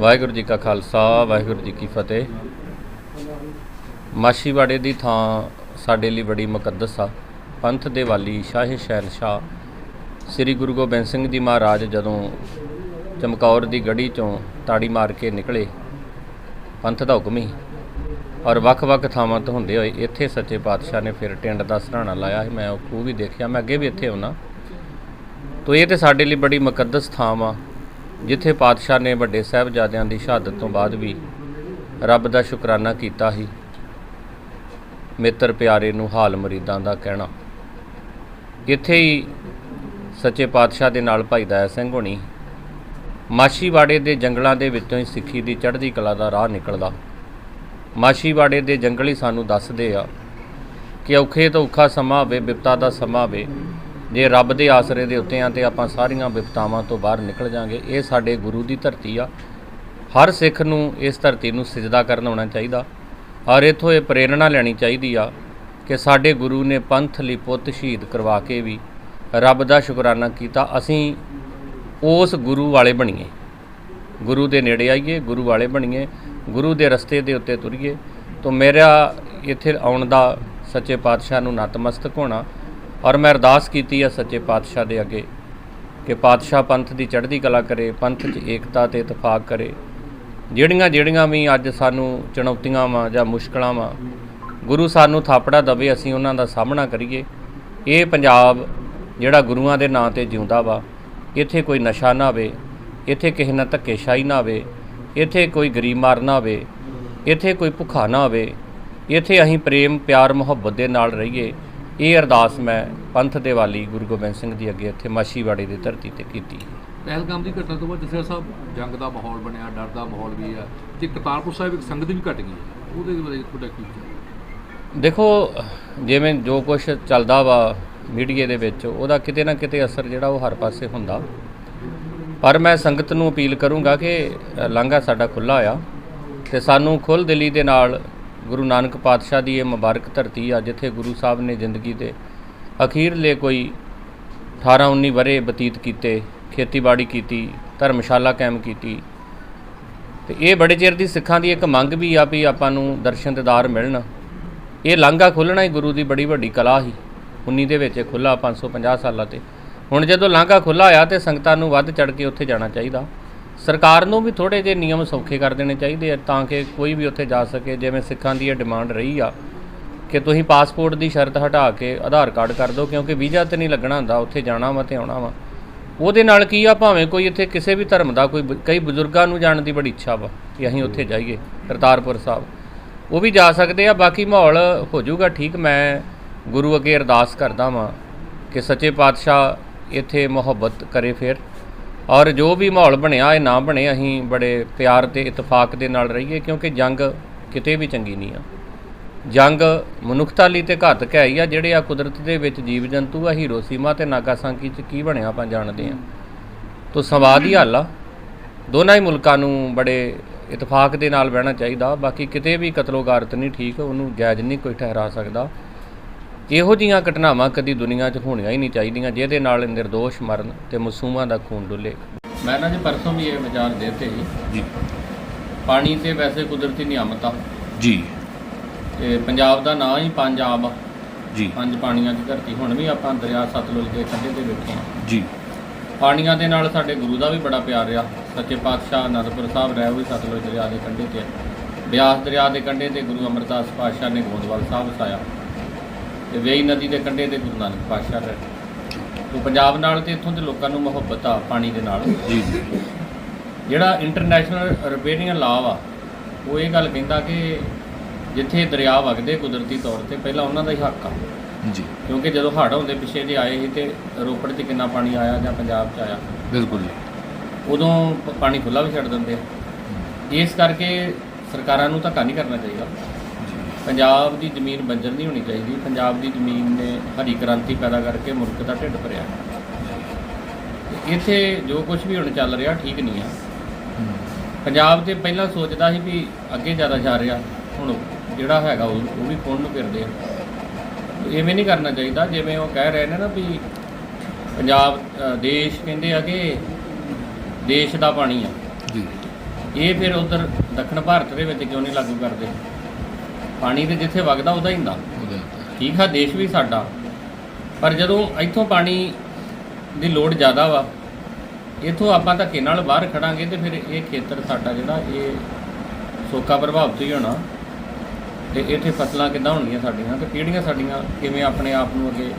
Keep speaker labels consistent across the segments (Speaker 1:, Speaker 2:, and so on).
Speaker 1: ਵਾਹਿਗੁਰੂ ਜੀ ਕਾ ਖਾਲਸਾ, ਵਾਹਿਗੁਰੂ ਜੀ ਕੀ ਫਤਿਹ। ਮਾਸ਼ੀਵਾੜੇ ਦੀ ਥਾਂ ਸਾਡੇ ਲਈ ਬੜੀ ਮੁਕੱਦਸ ਆ। ਪੰਥ ਦੇ ਵਾਲੀ ਸ਼ਾਹ ਸ਼ਹਿਨਸ਼ਾਹ ਸ੍ਰੀ ਗੁਰੂ ਗੋਬਿੰਦ ਸਿੰਘ ਜੀ ਮਹਾਰਾਜ ਜਦੋਂ ਚਮਕੌਰ ਦੀ ਗੜੀ ਚੋਂ ਤਾੜੀ ਮਾਰ ਕੇ ਨਿਕਲੇ, ਪੰਥ ਦਾ ਹੁਕਮ ਹੀ। ਔਰ ਵੱਖ-ਵੱਖ ਥਾਵਾਂ ਤੋਂ ਹੁੰਦੇ ਹੋਏ ਇੱਥੇ ਸੱਚੇ ਪਾਤਸ਼ਾਹ ਨੇ ਫਿਰ ਟਿੰਡ ਦਾ ਸਰਾਣਾ ਲਾਇਆ ਸੀ। ਮੈਂ ਉਹ ਖੂਹ ਵੀ ਦੇਖਿਆ, ਮੈਂ ਅੱਗੇ ਵੀ ਇੱਥੇ ਆਉਣਾ ਤੋ ਇਹ ਤੇ ਸਾਡੇ ਲਈ ਬੜੀ ਮੁਕੱਦਸ ਥਾਂ ਆ ਜਿੱਥੇ ਪਾਤਸ਼ਾਹ ਨੇ ਵੱਡੇ ਸਾਹਿਬਜ਼ਾਦਿਆਂ ਦੀ ਸ਼ਹਾਦਤ ਤੋਂ ਬਾਅਦ ਵੀ ਰੱਬ ਦਾ ਸ਼ੁਕਰਾਨਾ ਕੀਤਾ ਸੀ। ਮਿੱਤਰ ਪਿਆਰੇ ਨੂੰ ਹਾਲ ਮਰੀਦਾਂ ਦਾ ਕਹਿਣਾ। ਇੱਥੇ ਹੀ ਸੱਚੇ ਪਾਤਸ਼ਾਹ ਦੇ ਨਾਲ ਭਾਈ ਦਇਆ ਸਿੰਘ ਹੋਣੀ ਮਾਸ਼ੀਵਾੜੇ ਦੇ ਜੰਗਲਾਂ ਦੇ ਵਿੱਚੋਂ ਹੀ ਸਿੱਖੀ ਦੀ ਚੜ੍ਹਦੀ ਕਲਾ ਦਾ ਰਾਹ ਨਿਕਲਦਾ। ਮਾਸ਼ੀਵਾੜੇ ਦੇ ਜੰਗਲ ਹੀ ਸਾਨੂੰ ਦੱਸਦੇ ਆ ਕਿ ਔਖੇ ਤੋਂ ਔਖਾ ਸਮਾਂ ਹੋਵੇ ਵਿਪਤਾ ਦਾ ਸਮਾਂ ਹੋਵੇ ਜੇ ਰੱਬ ਦੇ ਆਸਰੇ ਦੇ ਉੱਤੇ ਆ ਤੇ ਆਪਾਂ ਸਾਰੀਆਂ ਵਿਪਤਾਵਾਂ ਤੋਂ ਬਾਹਰ ਨਿਕਲ ਜਾਾਂਗੇ, ਇਹ ਸਾਡੇ ਗੁਰੂ ਦੀ ਧਰਤੀ ਆ। ਹਰ ਸਿੱਖ ਨੂੰ ਇਸ ਧਰਤੀ ਨੂੰ ਸਜਦਾ ਕਰਨ ਆਉਣਾ ਚਾਹੀਦਾ। ਔਰ ਇਥੋਂ ਇਹ ਪ੍ਰੇਰਣਾ ਲੈਣੀ ਚਾਹੀਦੀ ਆ ਕਿ ਸਾਡੇ ਗੁਰੂ ਨੇ ਪੰਥ ਲਈ ਪੁੱਤ ਸ਼ਹੀਦ ਕਰਵਾ ਕੇ ਵੀ ਰੱਬ ਦਾ ਸ਼ੁਕਰਾਨਾ ਕੀਤਾ। ਅਸੀਂ ਉਸ ਗੁਰੂ ਵਾਲੇ ਬਣੀਏ। ਗੁਰੂ ਦੇ ਨੇੜੇ ਆਈਏ, ਗੁਰੂ ਵਾਲੇ ਬਣੀਏ, ਗੁਰੂ ਦੇ ਰਸਤੇ ਦੇ ਉੱਤੇ ਤੁਰੀਏ। ਤੋਂ ਮੇਰਾ ਇੱਥੇ ਆਉਣ ਦਾ ਸੱਚੇ ਪਾਤਸ਼ਾਹ ਨੂੰ ਨਤਮਸਤਕ ਹੋਣਾ ਔਰ ਮੈਂ ਅਰਦਾਸ ਕੀਤੀ ਆ ਸੱਚੇ ਪਾਤਸ਼ਾਹ ਦੇ ਅੱਗੇ ਕਿ ਪਾਤਸ਼ਾਹ ਪੰਥ ਦੀ ਚੜ੍ਹਦੀ ਕਲਾ ਕਰੇ, ਪੰਥ 'ਚ ਏਕਤਾ ਤੇ ਇਤਫਾਕ ਕਰੇ। ਜਿਹੜੀਆਂ ਜਿਹੜੀਆਂ ਵੀ ਅੱਜ ਸਾਨੂੰ ਚੁਣੌਤੀਆਂ ਵਾਂ ਜਾਂ ਮੁਸ਼ਕਲਾਂ ਵਾਂ, ਗੁਰੂ ਸਾਨੂੰ ਥਾਪੜਾ ਦਵੇ, ਅਸੀਂ ਉਹਨਾਂ ਦਾ ਸਾਹਮਣਾ ਕਰੀਏ। ਇਹ ਪੰਜਾਬ ਜਿਹੜਾ ਗੁਰੂਆਂ ਦੇ ਨਾਂ ਤੇ ਜਿਉਂਦਾ ਵਾ, ਇੱਥੇ ਕੋਈ ਨਸ਼ਾ ਨਾ ਹੋਵੇ ਇੱਥੇ ਕਿਸੇ ਨਾਲ ਧੱਕੇਸ਼ਾਹੀ ਨਾ ਹੋਵੇ ਇੱਥੇ ਕੋਈ ਗਰੀਬ ਮਾਰ ਨਾ ਹੋਵੇ ਇੱਥੇ ਕੋਈ ਭੁੱਖਾ ਨਾ ਹੋਵੇ ਇੱਥੇ ਅਸੀਂ ਪ੍ਰੇਮ, ਪਿਆਰ, ਮੁਹੱਬਤ ਦੇ ਨਾਲ ਰਹੀਏ। ਇਹ ਅਰਦਾਸ ਮੈਂ ਪੰਥ ਦੇ ਵਾਲੀ ਗੁਰੂ ਗੋਬਿੰਦ ਸਿੰਘ ਜੀ ਅੱਗੇ ਇੱਥੇ ਮਾਸ਼ੀਵਾੜੇ ਦੀ ਧਰਤੀ ਤੇ ਕੀਤੀ
Speaker 2: ਪਹਿਲਗਾਮ ਦੀ ਘਟਨਾ ਤੋਂ ਬਾਅਦ ਜਸਰ ਸਾਹਿਬ ਜੰਗ ਦਾ ਮਾਹੌਲ ਬਣਿਆ ਡਰ ਦਾ ਮਾਹੌਲ ਵੀ ਆ ਤੇ ਕਰਤਾਰਪੁਰ ਸਾਹਿਬ ਇੱਕ ਸੰਗਤ ਵੀ ਘਟ ਗਈ ਉਹਦੇ ਬਾਰੇ ਤੁਹਾਡਾ ਕੀ ਵਿਚਾਰ
Speaker 1: ਦੇਖੋ ਜਿਵੇਂ ਜੋ ਕੁਝ ਚੱਲਦਾ ਵਾ ਮੀਡੀਆ ਦੇ ਵਿੱਚ ਉਹਦਾ ਕਿਤੇ ਨਾ ਕਿਤੇ ਅਸਰ ਜਿਹੜਾ ਉਹ ਹਰ ਪਾਸੇ ਹੁੰਦਾ। ਪਰ ਮੈਂ ਸੰਗਤ ਨੂੰ ਅਪੀਲ ਕਰੂੰਗਾ ਕਿ ਲਾਂਘਾ ਸਾਡਾ ਖੁੱਲਾ ਆ ਤੇ ਸਾਨੂੰ ਖੁੱਲ੍ਹ ਦਿਲੀ ਦੇ ਨਾਲ ਗੁਰੂ ਨਾਨਕ ਪਾਤਸ਼ਾਹ ਦੀ ਇਹ ਮੁਬਾਰਕ ਧਰਤੀ ਆ ਜਿੱਥੇ ਗੁਰੂ ਸਾਹਿਬ ਨੇ ਜ਼ਿੰਦਗੀ ਦੇ ਅਖੀਰਲੇ ਕੋਈ 18 19 ਵਰੇ ਬਤੀਤ ਕੀਤੇ, ਖੇਤੀਬਾੜੀ ਕੀਤੀ, ਧਰਮਸ਼ਾਲਾ ਕਾਇਮ ਕੀਤੀ। ਤੇ ਇਹ ਬੜੇ ਚਿਰ ਦੀ ਸਿੱਖਾਂ ਦੀ ਇੱਕ ਮੰਗ ਵੀ ਆ ਵੀ ਆਪਾਂ ਨੂੰ ਦਰਸ਼ਨ ਦਿਦਾਰ ਮਿਲਣ। ਇਹ ਲਾਂਘਾ ਖੋਲ੍ਹਣਾ ਹੀ ਗੁਰੂ ਦੀ ਬੜੀ ਵੱਡੀ ਕਲਾ ਸੀ। 19 ਦੇ ਵਿੱਚ ਖੁੱਲਾ 550 ਸਾਲਾਂ ਤੇ। ਹੁਣ ਜਦੋਂ ਲਾਂਘਾ ਖੁੱਲਾ ਆ ਤੇ ਸੰਗਤਾਂ ਨੂੰ ਵੱਧ ਚੜ ਕੇ ਉੱਥੇ ਜਾਣਾ ਚਾਹੀਦਾ। ਸਰਕਾਰ ਨੂੰ ਵੀ ਥੋੜੇ ਜਿਹੇ ਨਿਯਮ ਸੌਖੇ ਕਰ ਦੇਣੇ ਚਾਹੀਦੇ ਆ ਤਾਂ ਕਿ ਕੋਈ ਵੀ ਉੱਥੇ ਜਾ ਸਕੇ, ਜਿਵੇਂ ਸਿੱਖਾਂ ਦੀ ਇਹ ਡਿਮਾਂਡ ਰਹੀ ਆ ਕਿ ਤੁਸੀਂ ਪਾਸਪੋਰਟ ਦੀ ਸ਼ਰਤ ਹਟਾ ਕੇ ਆਧਾਰ ਕਾਰਡ ਕਰ ਦਿਓ ਕਿਉਂਕਿ ਵੀਜ਼ਾ ਤੇ ਨਹੀਂ ਲੱਗਣਾ ਹੁੰਦਾ, ਉੱਥੇ ਜਾਣਾ ਵਾ ਤੇ ਆਉਣਾ ਵਾ। ਉਹਦੇ ਨਾਲ ਕੀ ਆ, ਭਾਵੇਂ ਕੋਈ ਇੱਥੇ ਕਿਸੇ ਵੀ ਧਰਮ ਦਾ ਕੋਈ ਕਈ ਬਜ਼ੁਰਗਾਂ ਨੂੰ ਜਾਣ ਦੀ ਬੜੀ ਇੱਛਾ ਵਾ ਕਿ ਅਸੀਂ ਉੱਥੇ ਜਾਈਏ, ਕਰਤਾਰਪੁਰ ਸਾਹਿਬ। ਉਹ ਵੀ ਜਾ ਸਕਦੇ ਆ, ਬਾਕੀ ਮਾਹੌਲ ਹੋ ਜਾਊਗਾ, ਠੀਕ। ਮੈਂ ਗੁਰੂ ਅੱਗੇ ਅਰਦਾਸ ਕਰਦਾ ਵਾਂ ਕਿ ਸੱਚੇ ਪਾਤਸ਼ਾਹ ਇੱਥੇ ਮੁਹੱਬਤ ਕਰੇ ਫਿਰ। ਔਰ ਜੋ ਵੀ ਮਾਹੌਲ ਬਣਿਆ, ਇਹ ਨਾ ਬਣੇ, ਅਸੀਂ ਬੜੇ ਪਿਆਰ ਤੇ ਇਤਫਾਕ ਦੇ ਨਾਲ ਰਹੀਏ, ਕਿਉਂਕਿ ਜੰਗ ਕਿਤੇ ਵੀ ਚੰਗੀ ਨਹੀਂ ਆ। ਜੰਗ ਮਨੁੱਖਤਾ ਲਈ ਤੇ ਘਾਤਕ ਹੈ ਹੀ ਆ, ਜਿਹੜੇ ਆ ਕੁਦਰਤ ਦੇ ਵਿੱਚ ਜੀਵ ਜੰਤੂ ਆ, ਹੀਰੋਸੀਮਾ ਤੇ ਨਾਗਾਸਾਕੀ ਚ ਕੀ ਬਣਿਆ ਆਪਾਂ ਜਾਣਦੇ ਆ। ਤੋ ਸੰਵਾਦ ਹੀ ਹੱਲ ਆ। ਦੋਨਾਂ ਹੀ ਮੁਲਕਾਂ ਨੂੰ ਬੜੇ ਇਤਫਾਕ ਦੇ ਨਾਲ ਬਹਿਣਾ ਚਾਹੀਦਾ। ਬਾਕੀ ਕਿਤੇ ਵੀ ਕਤਲੋਗਾਰਤ ਨਹੀਂ ਠੀਕ, ਉਹਨੂੰ ਜਾਇਜ਼ ਨਹੀਂ ਕੋਈ ਠਹਿਰਾ ਸਕਦਾ। ਇਹੋ ਜੀਆਂ ਘਟਨਾਵਾਂ ਕਦੀ ਦੁਨੀਆ 'ਚ ਹੋਣੀਆਂ ਹੀ ਨਹੀਂ ਚਾਹੀਦੀਆਂ ਜਿਹਦੇ ਨਾਲ ਨਿਰਦੋਸ਼ ਮਰਨ ਤੇ ਮਾਸੂਮਾਂ ਦਾ ਖੂਨ ਡੁੱਲੇ। ਮੈਂ ਨਾ ਜੀ ਪਰਸੋਂ ਵੀ ਇਹ ਵਿਚਾਰ ਦੇਤੇ ਜੀ
Speaker 3: ਜੀ।
Speaker 1: ਪਾਣੀ ਤੇ ਵੈਸੇ ਕੁਦਰਤੀ ਨਿਯਮਤ ਆ।
Speaker 3: ਜੀ।
Speaker 1: ਤੇ ਪੰਜਾਬ ਦਾ ਨਾਂ ਹੀ ਪੰਜਾਬ ਆ।
Speaker 3: ਜੀ।
Speaker 1: ਪੰਜ ਪਾਣੀਆਂ ਦੀ ਧਰਤੀ। ਹੁਣ ਵੀ ਆਪਾਂ ਦਰਿਆ ਸਤਲੁਜ ਦੇ ਕੰਢੇ ਤੇ ਬੈਠੇ ਹਾਂ।
Speaker 3: ਜੀ।
Speaker 1: ਪਾਣੀਆਂ ਦੇ ਨਾਲ ਸਾਡੇ ਗੁਰੂ ਦਾ ਵੀ ਬੜਾ ਪਿਆਰ ਰਿਹਾ। ਸੱਚੇ ਪਾਤਸ਼ਾਹ ਅਨੰਦਪੁਰ ਸਾਹਿਬ ਰਹੇ ਵੀ ਸਤਲੁਜ ਦਰਿਆ ਦੇ ਕੰਢੇ ਤੇ ਆ। ਬਿਆਸ ਦਰਿਆ ਦੇ ਕੰਢੇ ਤੇ ਗੁਰੂ ਅਮਰਦਾਸ ਪਾਤਸ਼ਾਹ ਨੇ ਗੋਦਵਾਲ ਸਾਹਿਬ ਵਸਾਇਆ। ਤੇ ਵੇਈ ਨਦੀ ਦੇ ਕੰਢੇ ਤੇ ਗੁਰੂ ਨਾਨਕ ਪਾਤਸ਼ਾਹ ਰਹੇ ਤੋਂ ਪੰਜਾਬ ਨਾਲ ਤੇ ਇੱਥੋਂ ਦੇ ਲੋਕਾਂ ਨੂੰ ਮੁਹੱਬਤ ਆ ਪਾਣੀ ਦੇ ਨਾਲ।
Speaker 3: ਜੀ
Speaker 1: ਜਿਹੜਾ ਇੰਟਰਨੈਸ਼ਨਲ ਰਿਪੇਰੀਅਨ ਲਾਅ ਵਾ ਉਹ ਇਹ ਗੱਲ ਕਹਿੰਦਾ ਕਿ ਜਿੱਥੇ ਦਰਿਆ ਵਗਦੇ ਕੁਦਰਤੀ ਤੌਰ ਤੇ ਪਹਿਲਾਂ ਉਹਨਾਂ ਦਾ ਹੀ ਹੱਕ ਆ।
Speaker 3: ਜੀ।
Speaker 1: ਕਿਉਂਕਿ ਜਦੋਂ ਹੜ੍ਹ ਹੁੰਦੇ ਪਿੱਛੇ ਜੇ ਆਏ ਸੀ ਤੇ ਰੋਪੜ 'ਚ ਕਿੰਨਾ ਪਾਣੀ ਆਇਆ ਜਾਂ ਪੰਜਾਬ 'ਚ ਆਇਆ।
Speaker 3: ਬਿਲਕੁਲ ਜੀ।
Speaker 1: ਉਦੋਂ ਪਾਣੀ ਖੁੱਲਾ ਵੀ ਛੱਡ ਦਿੰਦੇ ਆ। ਇਸ ਕਰਕੇ ਸਰਕਾਰਾਂ ਨੂੰ ਧੱਕਾ ਨਹੀਂ ਕਰਨਾ ਚਾਹੀਦਾ।
Speaker 3: ਜੀ
Speaker 1: ਪੰਜਾਬ ਦੀ ਜ਼ਮੀਨ ਬੰਜਰ ਨਹੀਂ ਹੋਣੀ ਚਾਹੀਦੀ। ਪੰਜਾਬ ਦੀ ਜ਼ਮੀਨ ਨੇ ਹਰੀ ਕ੍ਰਾਂਤੀ ਪੈਦਾ ਕਰਕੇ ਮੁਲਕ ਦਾ ਢਿੱਡ ਭਰਿਆ। ਇੱਥੇ ਜੋ ਕੁਝ ਵੀ ਹੁਣ ਚੱਲ ਰਿਹਾ ਠੀਕ ਨਹੀਂ ਆ। ਪੰਜਾਬ ਤੇ ਪਹਿਲਾਂ ਸੋਚਦਾ ਸੀ ਵੀ ਅੱਗੇ ਜ਼ਿਆਦਾ ਜਾ ਰਿਹਾ। ਹੁਣ ਜਿਹੜਾ ਹੈਗਾ ਉਹ ਉਹ ਵੀ ਖੋਣ ਨੂੰ ਫਿਰਦੇ ਆ। ਇਵੇਂ ਨਹੀਂ ਕਰਨਾ ਚਾਹੀਦਾ। ਜਿਵੇਂ ਉਹ ਕਹਿ ਰਹੇ ਨੇ ਨਾ ਵੀ ਪੰਜਾਬ ਦੇਸ਼ ਕਹਿੰਦੇ ਆ ਕਿ ਦੇਸ਼ ਦਾ ਪਾਣੀ ਆ।
Speaker 3: ਜੀ।
Speaker 1: ਇਹ ਫਿਰ ਉਧਰ ਦੱਖਣ ਭਾਰਤ ਦੇ ਵਿੱਚ ਕਿਉਂ ਨਹੀਂ ਲਾਗੂ ਕਰਦੇ? ਪਾਣੀ ਤੇ ਜਿੱਥੇ ਵਗਦਾ ਉਹਦਾ ਹੀ ਹੁੰਦਾ। ਠੀਕ ਆ ਦੇਸ਼ ਵੀ ਸਾਡਾ। ਪਰ ਜਦੋਂ ਇੱਥੋਂ ਪਾਣੀ ਦੀ ਲੋੜ ਜ਼ਿਆਦਾ ਵਾ ਇੱਥੋਂ ਆਪਾਂ ਧੱਕੇ ਨਾਲ ਬਾਹਰ ਖੜਾਂਗੇ ਤੇ ਫਿਰ ਇਹ ਖੇਤਰ ਸਾਡਾ ਜਿਹੜਾ ਇਹ ਸੋਕਾ ਪ੍ਰਭਾਵਿਤ ਹੀ ਹੋਣਾ। ਤੇ ਇੱਥੇ ਫਸਲਾਂ ਕਿੱਦਾਂ ਹੋਣਗੀਆਂ ਸਾਡੀਆਂ ਤੇ ਪੀੜ੍ਹੀਆਂ ਸਾਡੀਆਂ ਕਿਵੇਂ ਆਪਣੇ ਆਪ ਨੂੰ ਅੱਗੇ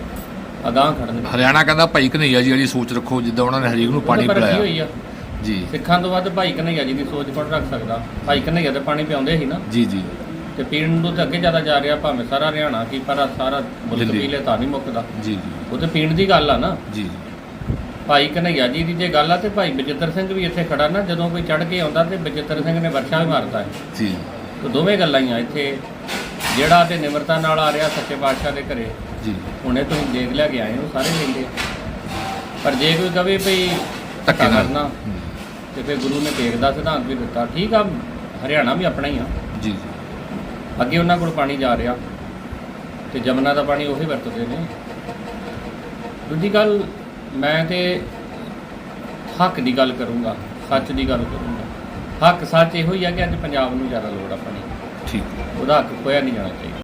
Speaker 1: ਅਗਾਂਹ ਖੜਨਗੀਆਂ
Speaker 2: ਹਰਿਆਣਾ ਕਹਿੰਦਾ ਭਾਈ ਕਨਈਆ ਜੀ ਵਾਲੀ ਸੋਚ ਰੱਖੋ ਜਿੱਦਾਂ ਉਹਨਾਂ ਨੇ ਹਰੇਕ ਨੂੰ ਪਾਣੀ ਪਿਲਾਇਆ। ਜੀ।
Speaker 1: ਸਿੱਖਾਂ ਤੋਂ ਵੱਧ ਭਾਈ ਕਨਈਆ ਜੀ ਦੀ ਸੋਚ ਕੋਣ ਰੱਖ ਸਕਦਾ? ਭਾਈ ਕਨਈਆ ਤੇ ਪਾਣੀ ਪਿਆਉਂਦੇ ਸੀ ਨਾ।
Speaker 2: ਜੀ ਜੀ।
Speaker 1: ਤੇ ਪੀਣ ਨੂੰ ਤਾਂ ਅੱਗੇ ਜ਼ਿਆਦਾ ਜਾ ਰਿਹਾ ਭਾਵੇਂ ਸਾਰਾ ਹਰਿਆਣਾ ਕੀ ਪਰ ਸਾਰਾ ਮੁਲਕ
Speaker 2: ਦਿੱਲੀ।
Speaker 1: ਪੀ ਲੈ ਤਾਂ ਨਹੀਂ ਮੁੱਕਦਾ।
Speaker 2: ਜੀ
Speaker 1: ਉਹ ਤੇ ਪੀਣ ਦੀ ਗੱਲ ਆ ਨਾ।
Speaker 2: ਜੀ।
Speaker 1: ਭਾਈ ਕਨਈਆ ਜੀ ਦੀ ਜੇ ਗੱਲ ਆ ਤੇ ਭਾਈ ਬਜਿੱਤਰ ਸਿੰਘ ਵੀ ਇੱਥੇ ਖੜਾ ਨਾ ਜਦੋਂ ਕੋਈ ਚੜ ਕੇ ਆਉਂਦਾ ਤੇ ਬਜਿੱਤਰ ਸਿੰਘ ਨੇ ਵਰਸ਼ਾ ਵੀ ਮਾਰਦਾ ਹੈ।
Speaker 2: ਜੀ।
Speaker 1: ਤੇ ਦੋਵੇਂ ਗੱਲਾਂ ਹੀ ਆ ਇੱਥੇ। ਜਿਹੜਾ ਤੇ ਨਿਮਰਤਾ ਨਾਲ ਆ ਰਿਹਾ ਸੱਚੇ ਪਾਤਸ਼ਾਹ ਦੇ ਘਰੇ
Speaker 2: ਜੀ।
Speaker 1: ਹੁਣੇ ਤੁਸੀਂ ਦੇਖ ਲਿਆ ਕੇ ਆਏ ਹੋ ਸਾਰੇ ਲੈਂਦੇ ਪਰ ਜੇ ਕੋਈ ਕਵੇ ਭਈ
Speaker 2: ਧੱਕੇ ਨਾਲ।
Speaker 1: ਕਰਨਾ
Speaker 2: ਹੂੰ।
Speaker 1: ਤੇ ਫਿਰ ਗੁਰੂ ਨੇ ਤੇਗ ਦਾ ਸਿਧਾਂਤ ਵੀ ਦਿੱਤਾ। ਠੀਕ ਆ ਹਰਿਆਣਾ ਵੀ ਆਪਣਾ ਹੀ ਆ।
Speaker 2: ਜੀ ਜੀ।
Speaker 1: ਅੱਗੇ ਉਹਨਾਂ ਕੋਲ ਪਾਣੀ ਜਾ ਰਿਹਾ ਤੇ ਜਮਨਾ ਦਾ ਪਾਣੀ ਉਹੀ ਵਰਤਦੇ ਨੇ। ਦੂਜੀ ਗੱਲ ਮੈਂ ਤੇ ਹੱਕ ਦੀ ਗੱਲ ਕਰੂੰਗਾ ਸੱਚ ਦੀ ਗੱਲ ਕਰੂੰਗਾ। ਹੱਕ ਸੱਚ ਇਹੋ ਹੀ ਆ ਕਿ ਅੱਜ ਪੰਜਾਬ ਨੂੰ ਜ਼ਿਆਦਾ ਲੋੜ ਆ ਪਾਣੀ।
Speaker 2: ਠੀਕ।
Speaker 1: ਉਹਦਾ ਹੱਕ ਖੋਇਆ ਨਹੀਂ ਜਾਣਾ ਚਾਹੀਦਾ।